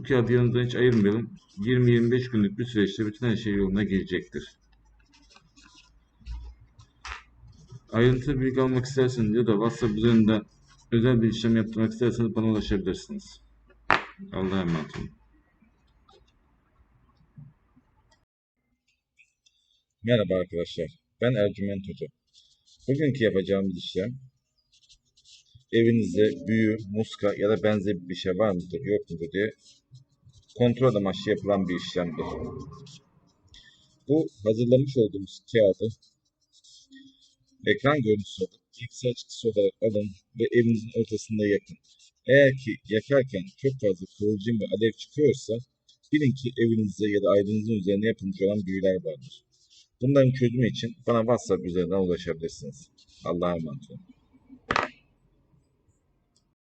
Bu kağıdı yanımızdan hiç ayırmayalım. 20-25 günlük bir süreçte bütün her şey yoluna girecektir. Ayrıntılı bilgi almak isterseniz ya da WhatsApp üzerinden özel bir işlem yaptırmak isterseniz bana ulaşabilirsiniz. Allah'a emanet olun. Merhaba arkadaşlar. Ben Ercüment Hoca. Bugünkü yapacağımız işlem evinizde büyü, muska ya da benzeri bir şey var mıdır yok mudur diye kontrol amaçlı yapılan bir işlemdir. Bu hazırlamış olduğumuz kağıdı ekran görüntüsü olarak bilgisayar çıktısı olarak alın ve evinizin ortasında yakın. Eğer ki yakarken çok fazla kıvılcım ve alev çıkıyorsa bilin ki evinizde ya da ailenizin üzerine yapılmış olan büyüler vardır. Bunların çözümü için bana WhatsApp üzerinden ulaşabilirsiniz. Allah'a emanet olun.